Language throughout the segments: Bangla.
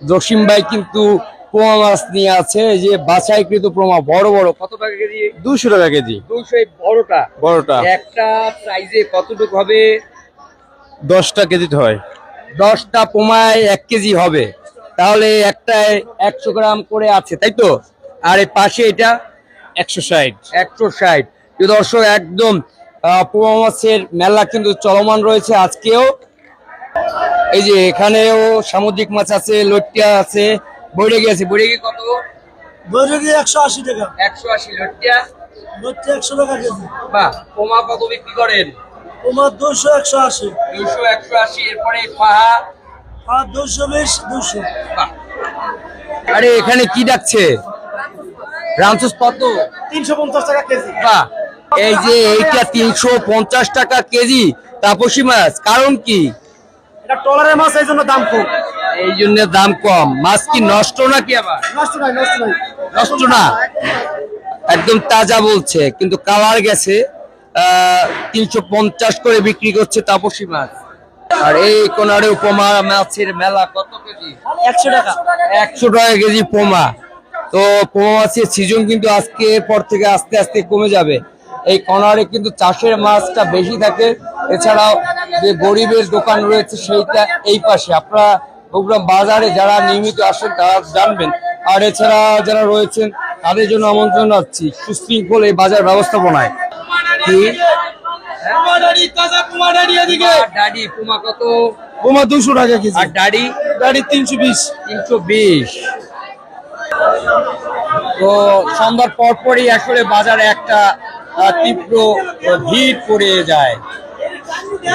জসিম ভাই কিন্তু পোমা মাছ নিয়ে আছে যে বাছাইকৃত পোমা বড় বড়। কত টাকা কেজি? দুশো টাকা কেজি। দুশো বড়টা? বড়টা। একটা সাইজে কতটুকু হবে? দশটা কেজিতে হয়। দশটা পোমায় এক কেজি হবে। তাহলে একটায় একশো গ্রাম করে আছে তাই তো? আর এই পাশে এটা? একশো ষাট। একশো ষাট। দর্শক একদম পোমা মাছের মেলা কিন্তু চলমান রয়েছে আজকেও। এই যে এখানেও সামুদ্রিক মাছ আছে লটিয়া আছে। বৈরে গেছে বৈরে গিয়ে কত? বৈরাগী একশো আশি টাকা। একশো আশি লটিয়া হচ্ছে একশো টাকা কেজি। বা পোমা কত বিক্রি করেন? তোমার দুশো একশো আশি। দুশো একশো আশি এরপরে আর দুশো বিশ দুশো বাহ। আরে এখানে কি ডাকছে? রামচুস কত? তিনশো পঞ্চাশ টাকা কেজি। বাহ। এই যে এইটা তিনশো পঞ্চাশ টাকা কেজি তাপসী মাছ কারণ কি? এটা টলারের মাছ এই জন্য দাম কম। এই জন্য দাম কম। মাছ কি নষ্ট নাকি আবার? নষ্ট নাই নষ্ট নাই নষ্ট না? একদম তাজা বলছে কিন্তু কালার গেছে। তিনশো পঞ্চাশ করে বিক্রি করছে তাপসী মাছ। আর এই কোনারে উপমা মাছের মেলা কত কেজি? একশো টাকা। একশো টাকা কেজি পোমা তো পোমা মাছের সিজন কিন্তু আজকে পর থেকে আস্তে আস্তে কমে যাবে। এই কর্নারে কিন্তু চাষের মাছটা বেশি থাকে। এছাড়াও যে গরিবের দোকান রয়েছে সেইটা এই পাশে। আপনারা প্রোগ্রাম বাজারে যারা নিয়মিত আসেন তারা জানবেন। আর এছাড়া যারা রয়েছেন তাদের জন্য আমন্ত্রণ যাচ্ছি সুশৃঙ্খল এই বাজার ব্যবস্থাপনায়। পোমা দুশো টাকা কেজি। আর ডাডি তিনশো বিশ। তিনশো বিশ। তো সন্ধ্যার পরপরই আসলে বাজারে একটা তীব্র ভিড় পড়ে যায়।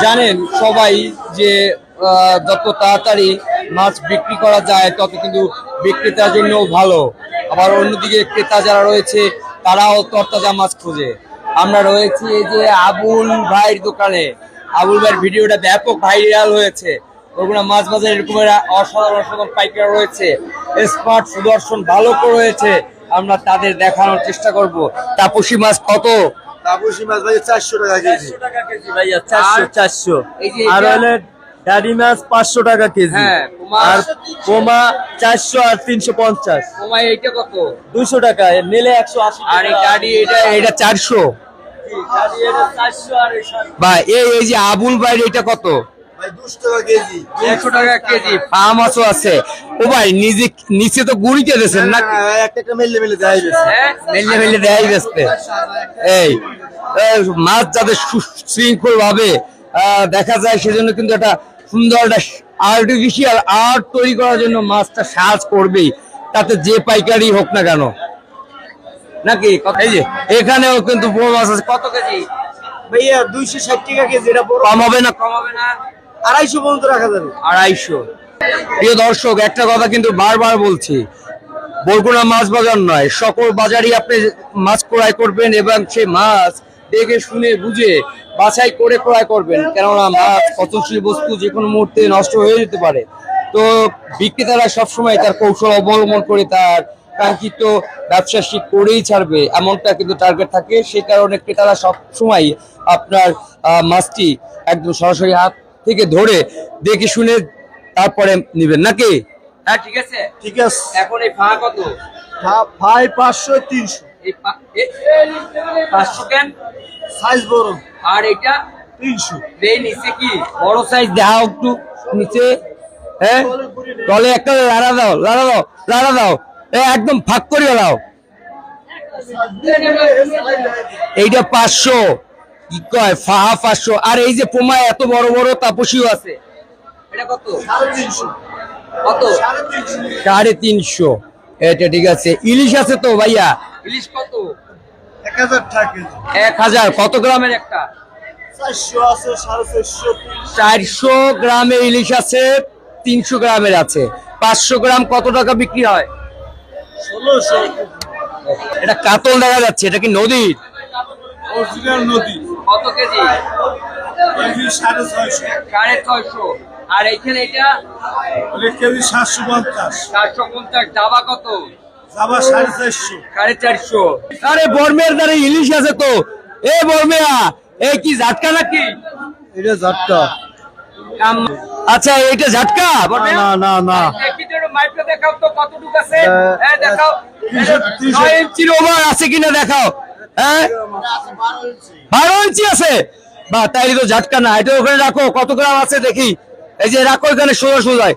জানেন সবাই যে যত তাড়াতাড়ি মাছ বিক্রি করা যায়, তত কিন্তু বিক্রেতার জন্য ভালো। আবার অন্যদিকে ক্রেতা যারা রয়েছে, তারাও তরতাজা মাছ খোঁজে। আমরা রয়েছি যে আবুল ভাইয়ের দোকানে। আবুল ভাইয়ের ভিডিওটা ব্যাপক ভাইরাল হয়েছে। ওগুলো মাছ বাজারে এরকমের অসাধারণ অসাধারণ পাইকার রয়েছে। স্মার্ট সুদর্শন ভালো রয়েছে। আমরা তাদের দেখানোর চেষ্টা করব। তাপসী মাছ কত? তাপসী মাছ ভাই চারশো টাকা কেজি। ভাইয়া চারশো, চারশো। আর হলে ডাডি মাছ পাঁচশো টাকা কেজি। হ্যাঁ, আর পোমা চারশো আর তিনশো পঞ্চাশ। এইটা কত? দুশো টাকা নিলে একশো আশি আর এই ডাডি এটা এটা চারশো। বা এই এই যে আবুল ভাই এটা কত? টাকা কেজি একশো টাকা কেজি পা মাছও আছে। ও ভাই নিজে নিচে তো গুড়িতে দিয়েছেন না একটা একটা মেলে মেলে দেয় মেলে মেলে দেয় বেসতে এই এই মাছ যাতে সুশৃঙ্খল ভাবে দেখা যায় সেজন্য কিন্তু একটা সুন্দর একটা আর্টিফিশিয়াল আর্ট তৈরি করার জন্য মাছটা সাজ করবেই। তাতে যে পাইকারি হোক না কেন। নাকি? এই যে এখানেও কিন্তু বড় মাছ আছে। কত কেজি? ভাইয়া দুইশো ষাট টাকা কেজি এটা কম হবে না? কম হবে না। আড়াইশো পর্যন্ত রাখা যাবে। আড়াইশো। প্রিয় দর্শক, একটা কথা কিন্তু বারবার বলছি, বরগুনা মাছ বাজার নয়, সকল বাজারই আপনি মাছ ক্রয় করবেন এবং সেই মাছ দেখে শুনে বুঝে বাছাই করে ক্রয় করবেন। কেননা মাছ পচনশীল বস্তু যে কোনো মুহূর্তে নষ্ট হয়ে যেতে পারে। তো বিক্রেতারা সবসময় তার কৌশল অবলম্বন করে তার কাঙ্ক্ষিত ব্যবসা সে করেই ছাড়বে, এমনটা কিন্তু টার্গেট থাকে। সেই কারণে ক্রেতারা সবসময় আপনার মাছটি একদম সরাসরি হাত থেকে ধরে দেখে শুনে তারপরে নিবেন নাকি? হ্যাঁ ঠিক আছে। ঠিক আছে। এখন এই ফাঁকা কত? ভাই পাঁচশো তিনশো। পাঁচশো কেন? সাইজ বড়। আর এটা? তিনশো। এই নিচে কি? বড় সাইজ দেখাও একটু নিচে। হ্যাঁ? তলে একটা লাড়া দাও লাড়া দাও লাড়া দাও। একদম ফাঁক করে দাও। এইটা পাঁচশো। কি কয়? ফাহা পাঁচশো আর এই যে পোমা এত বড় বড় তাপসীও আছে। এটা কত? কত? সাড়ে তিনশো। এটা ঠিক আছে। ইলিশ আছে তো ভাইয়া? ইলিশ কত? এক হাজার কত গ্রামের একটা? চারশো গ্রামের ইলিশ আছে তিনশো গ্রামের আছে। পাঁচশো গ্রাম কত টাকা বিক্রি হয়? ষোলোশো। এটা কাতল দেখা যাচ্ছে এটা কি নদীর? নদী। কত কেজি? সাড়ে ছয়শো। সাড়ে ছয়শো। আর এইখানে এটা? কেজি সাতশো পঞ্চাশ। চারশো পঞ্চাশ। দাবা কত? যাবা সাড়ে চারশো। সাড়ে চারশো। আরে বর্মের দ্বারা ইলিশ আছে তো। এ বর্মেয়া এই কি ঝাটকা নাকি? এটা ঝাটকা। আম- আচ্ছা এইটা ঝাটকা না না না। একটু দেখাও তো কতটুকু আছে। হ্যাঁ দেখাও। ইঞ্চির ওভার আছে কিনা দেখাও। হ্যাঁ? বারো ইঞ্চি আছে। বা তাই তো ঝাটকা না, এটা ওখানে রাখো, কত গ্রাম আছে দেখি। এই যে রাখো এখানে, সোজা সোজায়।